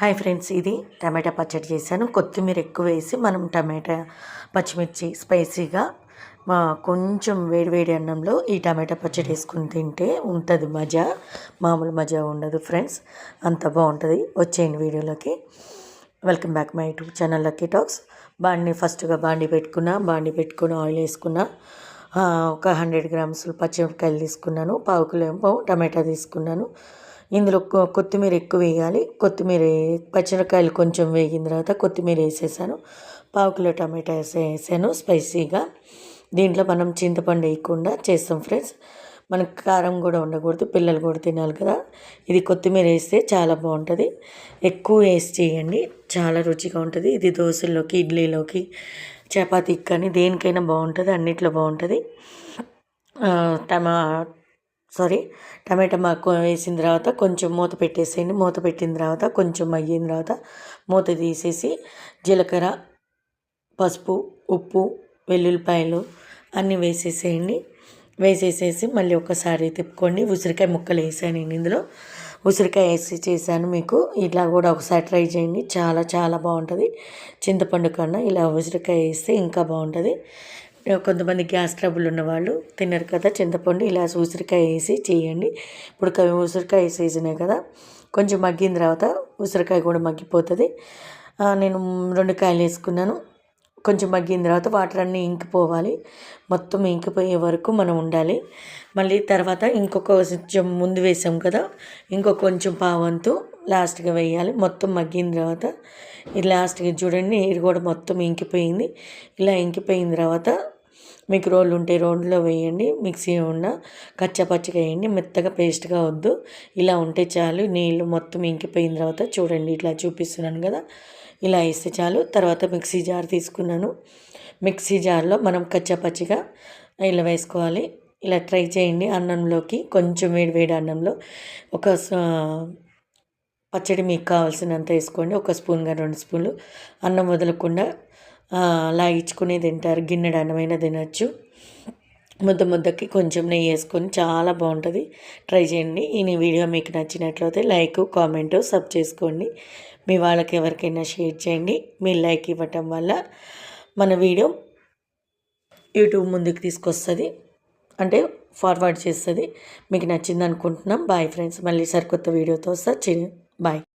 Hi friends ఇది టమాటా పచ్చడి చేశాను. కొత్తిమీర ఎక్కువ వేసి మనం టమాటా పచ్చిమిర్చి స్పైసీగా మా కొంచెం వేడివేడి అన్నంలో ఈ టమాటా పచ్చడి వేసుకుని తింటే ఉంటుంది మజా. మామూలు మజా ఉండదు ఫ్రెండ్స్ అంత బాగుంటుంది. వచ్చేయండి వీడియోలోకి. Welcome back my YouTube channel Lucky Talks. బాండి ఫస్ట్గా బాండి పెట్టుకున్నా బాండి పెట్టుకుని ఆయిల్ వేసుకున్నా ఒక హండ్రెడ్ గ్రామ్స్ పచ్చిమిరపకాయలు తీసుకున్నాను. పావు కిలో టమాటా తీసుకున్నాను. ఇందులో కొత్తిమీర ఎక్కువ వేయాలి. కొత్తిమీర పచ్చిమిరకాయలు కొంచెం వేగిన తర్వాత కొత్తిమీర వేసేసాను. పావు కిలో టమాటా వేసే వేసాను స్పైసీగా. దీంట్లో మనం చింతపండు వేయకుండా చేస్తాం ఫ్రెండ్స్. మనకు కారం కూడా ఉండకూడదు పిల్లలు కూడా తినాలి కదా. ఇది కొత్తిమీర వేస్తే చాలా బాగుంటుంది. ఎక్కువ వేసి చేయండి చాలా రుచిగా ఉంటుంది. ఇది దోశల్లోకి ఇడ్లీలోకి చపాతీకి కానీ దేనికైనా బాగుంటుంది అన్నిట్లో బాగుంటుంది. టమా సారీ టమాటా మాకు వేసిన తర్వాత కొంచెం మూత పెట్టేసేయండి. మూత పెట్టిన తర్వాత కొంచెం అయ్యిన తర్వాత మూత తీసేసి జీలకర్ర పసుపు ఉప్పు వెల్లుల్లిపాయలు అన్నీ వేసేసేయండి. వేసేసేసి మళ్ళీ ఒకసారి తిప్పుకోండి. ఉసిరికాయ ముక్కలు వేసాను నేను ఇందులో. ఉసిరికాయ వేసి చేశాను మీకు. ఇట్లా కూడా ఒకసారి ట్రై చేయండి. చాలా చాలా బాగుంటుంది. చింతపండు కన్నా ఇలా ఉసిరికాయ వేస్తే ఇంకా బాగుంటుంది. కొంతమంది గ్యాస్ ట్రబుల్ ఉన్న వాళ్ళు తినరు కదా చింతపండు ఇలా ఉసిరికాయ వేసి చేయండి. ఇప్పుడు కవి ఉసిరికాయ సీజనే కదా కొంచెం మగ్గిన తర్వాత ఉసిరికాయ కూడా మగ్గిపోతుంది. నేను రెండు కాయలు వేసుకున్నాను. కొంచెం మగ్గిన తర్వాత వాటర్ అన్నీ ఇంకిపోవాలి. మొత్తం ఇంకిపోయే వరకు మనం ఉండాలి. మళ్ళీ తర్వాత ఇంకొక కొంచెం ముందు వేసాం కదా ఇంకొక కొంచెం పావంతు లాస్ట్గా వేయాలి. మొత్తం మగ్గిన తర్వాత ఇది లాస్ట్గా చూడండి నీరు కూడా మొత్తం ఇంకిపోయింది. ఇలా ఇంకిపోయిన తర్వాత మీకు రోళ్ళు ఉంటే రోడ్లో వేయండి మిక్సీ ఉన్న కచ్చపచ్చగా వేయండి మెత్తగా పేస్ట్గా వద్దు. ఇలా ఉంటే చాలు నీళ్ళు మొత్తం ఇంకిపోయిన తర్వాత చూడండి ఇట్లా చూపిస్తున్నాను కదా. ఇలా వేస్తే చాలు. తర్వాత మిక్సీ జార్ తీసుకున్నాను. మిక్సీ జార్లో మనం కచ్చా పచ్చిగా ఇలా వేసుకోవాలి. ఇలా ట్రై చేయండి అన్నంలోకి. కొంచెం వేడి వేడి అన్నంలో ఒక పచ్చడి మీకు కావాల్సినంత వేసుకోండి. ఒక స్పూన్గా రెండు స్పూన్లు. అన్నం వదలకుండా అలా ఇచ్చుకుని తింటారు. గిన్నెడు అన్నమైన తినచ్చు. ముద్ద ముద్దకి కొంచెం నెయ్యి వేసుకొని చాలా బాగుంటుంది. ట్రై చేయండి. ఈ వీడియో మీకు నచ్చినట్లయితే లైక్ కామెంట్ సబ్ చేసుకోండి. మీ వాళ్ళకి ఎవరికైనా షేర్ చేయండి. మీ లైక్ ఇవ్వటం వల్ల మన వీడియో యూట్యూబ్ ముందుకు తీసుకొస్తుంది. అంటే ఫార్వర్డ్ చేస్తుంది. మీకు నచ్చింది అనుకుంటున్నాం బాయ్ ఫ్రెండ్స్ మళ్ళీ సరికొత్త వీడియోతో వస్తా బాయ్